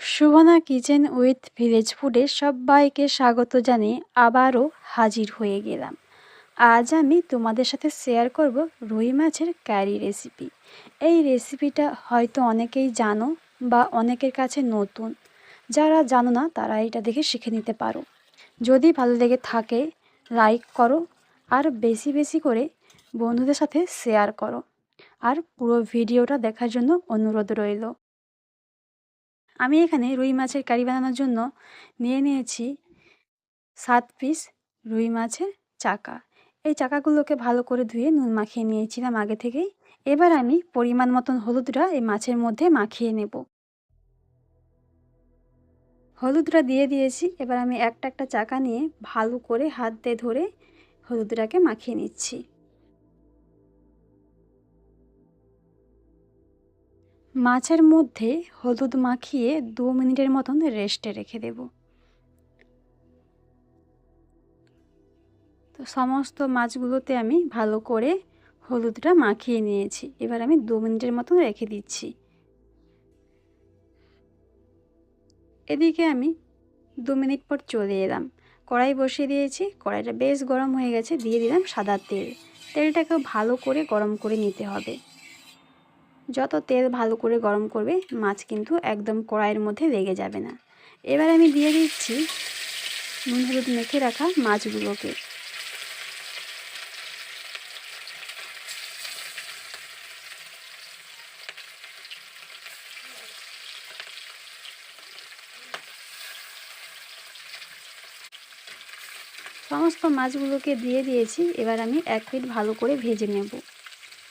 সুবনা kitchen with village ফুডে সবাইকে স্বাগত জানিয়ে আবারও হাজির হয়ে গেলাম। আজ আমি তোমাদের সাথে শেয়ার করব রুই মাছের ক্যারি রেসিপি। এই রেসিপিটা হয়তো অনেকেই জানো বা অনেকের কাছে নতুন। যারা জানো না, তারা এটা দেখে শিখে নিতে পারো। যদি ভালো লেগে থাকে, লাইক করো আর বেশি বেশি করে বন্ধুদের সাথে শেয়ার করো। আর পুরো ভিডিওটা দেখার জন্য অনুরোধ রইল। আমি এখানে রুই মাছের কারি বানানোর জন্য নিয়ে নিয়েছি সাত পিস রুই মাছের চাকা। এই চাকাগুলোকে ভালো করে ধুয়ে নুন মাখিয়ে নিয়েছিলাম আগে থেকেই। এবার আমি পরিমাণ মতন হলুদটা এই মাছের মধ্যে মাখিয়ে নেব। হলুদটা দিয়ে দিয়েছি, এবার আমি একটা একটা চাকা নিয়ে ভালো করে হাত দিয়ে ধরে হলুদটাকে মাখিয়ে নিচ্ছি। মাছের মধ্যে হলুদ মাখিয়ে দু মিনিটের মতন রেস্টে রেখে দেব। তো সমস্ত মাছগুলোতে আমি ভালো করে হলুদটা মাখিয়ে নিয়েছি। এবার আমি দু মিনিটের মতন রেখে দিচ্ছি। এদিকে আমি দু মিনিট পর চলে এলাম। কড়াই বসিয়ে দিয়েছি। কড়াইটা বেশ গরম হয়ে গেছে। দিয়ে দিলাম সাদা তেল। তেলটাকেও ভালো করে গরম করে নিতে হবে। যত তেল ভালো করে গরম করবে, মাছ কিন্তু একদম কড়াইয়ের মধ্যে লেগে যাবে না। এবার আমি দিয়ে দিচ্ছি নুন হলুদ মেখে রাখা মাছগুলোকে। সমস্ত মাছগুলোকে দিয়ে দিয়েছি, এবার আমি এক পিট ভালো করে ভেজে নেব।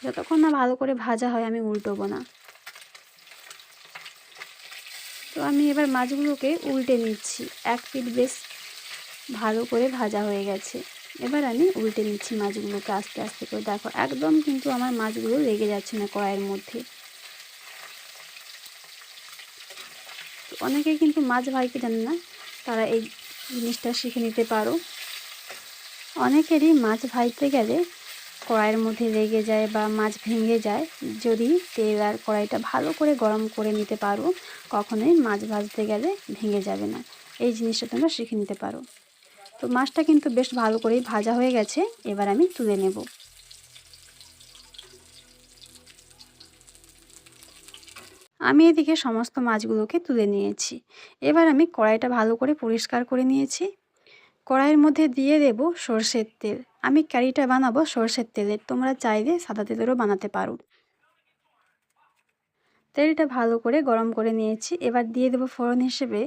যতক্ষণ না ভালো করে ভাজা হয় আমি উল্টোবো না। তো আমি এবার মাছগুলোকে উল্টে নিচ্ছি। এক পিট বেশ ভালো করে ভাজা হয়ে গেছে। এবার আমি উল্টে নিচ্ছি মাছগুলোকে আস্তে আস্তে করে। দেখো, একদম কিন্তু আমার মাছগুলো লেগে যাচ্ছে না কড়াইয়ের মধ্যে। অনেকেই কিন্তু মাছ ভাইকে জানে না, তারা এই জিনিসটা শিখে নিতে পারো। অনেকেরই মাছ ভাইতে গেলে কড়াইয়ের মধ্যে লেগে যায় বা মাছ ভেঙে যায়, যদি তেল আর কড়াইটা ভালো করে গরম করে নিতে পারো, কখনোই মাছ ভাজতে গেলে ভেঙে যাবে না। এই জিনিসটা তোমরা শিখে নিতে পারো। তো মাছটা কিন্তু বেশ ভালো করেই ভাজা হয়ে গেছে, এবার আমি তুলে নেব। আমি এদিকে সমস্ত মাছগুলোকে তুলে নিয়েছি। এবার আমি কড়াইটা ভালো করে পরিষ্কার করে নিয়েছি। কড়াইয়ের মধ্যে দিয়ে দেব সর্ষের তেল। আমি ক্যারিটা বানাবো সর্ষের তেলের তোমরা চাইলে সাদা তেলেরও বানাতে পারো। তেলটা ভালো করে গরম করে নিয়েছি। এবার দিয়ে দেবো ফোড়ন হিসেবে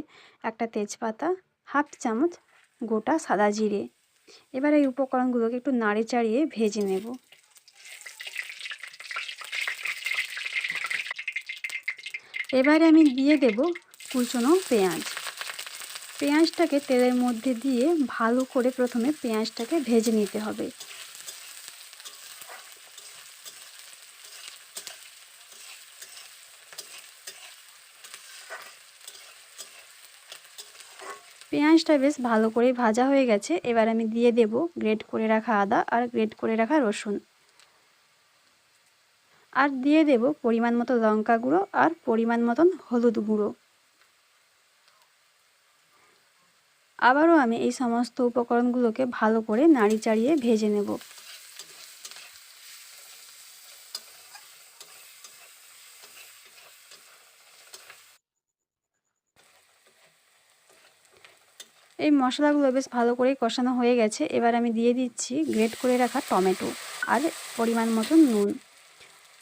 একটা তেজপাতা, হাফ চামচ গোটা সাদা জিরে। এবার এই উপকরণগুলোকে একটু নাড়ে চাড়িয়ে ভেজে নেব। এবারে আমি দিয়ে দেব কুচনো পেঁয়াজ। পেঁয়াজটাকে তেলের মধ্যে দিয়ে ভালো করে প্রথমে পেঁয়াজটাকে ভেজে নিতে হবে। পেঁয়াজটা বেশ ভালো করে ভাজা হয়ে গেছে, এবার আমি দিয়ে দেব গ্রেট করে রাখা আদা আর গ্রেট করে রাখা রসুন। আর দিয়ে দেব পরিমাণ মতো লঙ্কা গুঁড়ো আর পরিমাণ মতন হলুদ গুঁড়ো। আবারও আমি এই সমস্ত উপকরণগুলোকে ভালো করে নাড়ি চাড়িয়ে ভেজে নেব। এই মশলাগুলো বেশ ভালো করে কষানো হয়ে গেছে। এবার আমি দিয়ে দিচ্ছি গ্রেট করে রাখা টমেটো আর পরিমাণ মতন নুন।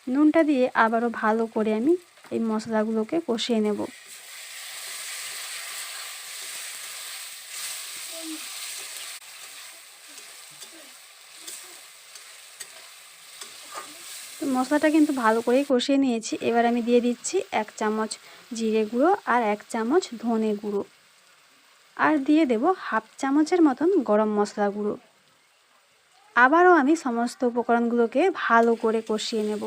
নুনটা দিয়ে আবারও ভালো করে আমি এই মশলাগুলোকে কষিয়ে নেব। মশলাটা কিন্তু ভালো করেই কষিয়ে নিয়েছি। এবার আমি দিয়ে দিচ্ছি এক চামচ জিরে গুঁড়ো আর এক চামচ ধনে গুঁড়ো। আর দিয়ে দেব হাফ চামচের মতন গরম মশলা গুঁড়ো। আবারও আমি সমস্ত উপকরণগুলোকে ভালো করে কষিয়ে নেব।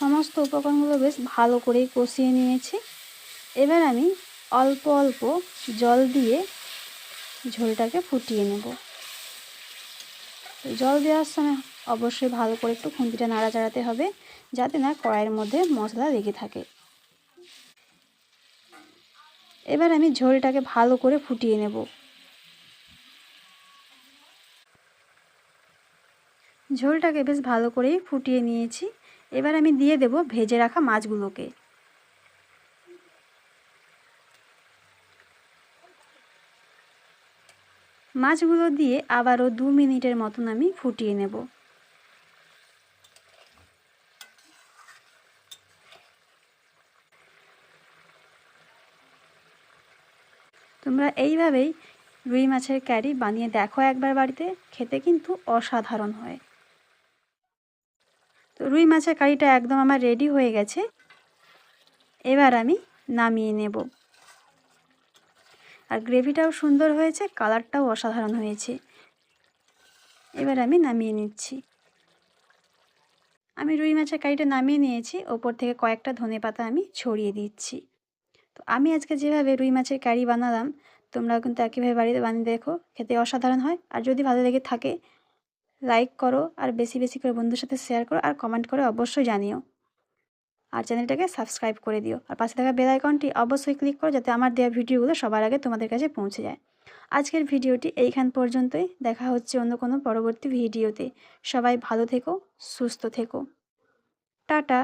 সমস্ত উপকরণগুলো বেশ ভালো করেই কষিয়ে নিয়েছি। এবার আমি অল্প অল্প জল দিয়ে ঝোলটাকে ফুটিয়ে নেব। জল দেওয়ার সময় অবশ্যই ভালো করে একটু খুন্তিটা নাড়াচাড়াতে হবে, যাতে না কড়াইয়ের মধ্যে মশলা লেগে থাকে। এবার আমি ঝোলটাকে ভালো করে ফুটিয়ে নেব। ঝোলটাকে বেশ ভালো করেই ফুটিয়ে নিয়েছি। এবার আমি দিয়ে দেব ভেজে রাখা মাছগুলোকে। মাছগুলো দিয়ে আবারও দু মিনিটের মতন আমি ফুটিয়ে নেব। তোমরা এইভাবেই রুই মাছের ক্যারি বানিয়ে দেখো একবার বাড়িতে, খেতে কিন্তু অসাধারণ হয়। তো রুই মাছের কারিটা একদম আমার রেডি হয়ে গেছে। এবার আমি নামিয়ে নেব। আর গ্রেভিটাও সুন্দর হয়েছে, কালারটাও অসাধারণ হয়েছে। এবার আমি নামিয়ে নিচ্ছি। আমি রুই মাছের কারিটা নামিয়ে নিয়েছি, ওপর থেকে কয়েকটা ধনে পাতা আমি ছড়িয়ে দিচ্ছি। তো আমি আজকে যেভাবে রুই মাছের কারি বানালাম, তোমরাও কিন্তু একইভাবে বাড়িতে বানিয়ে দেখো, খেতে অসাধারণ হয়। আর যদি ভালো লেগে থাকে লাইক করো, আর বেশি বেশি করে বন্ধুর সাথে শেয়ার করো, আর কমেন্ট করে অবশ্যই জানিও। আর চ্যানেলটাকে সাবস্ক্রাইব করে দিও। আর পাশে থাকা বেল আইকনটি অবশ্যই ক্লিক করো যাতে আমার দেওয়া ভিডিওগুলো সবার আগে তোমাদের কাছে পৌঁছে যায়। আজকের ভিডিওটি এইখান পর্যন্তই। দেখা হচ্ছে অন্য কোনো পরবর্তী ভিডিওতে। সবাই ভালো থেকো, সুস্থ থেকো। টাটা।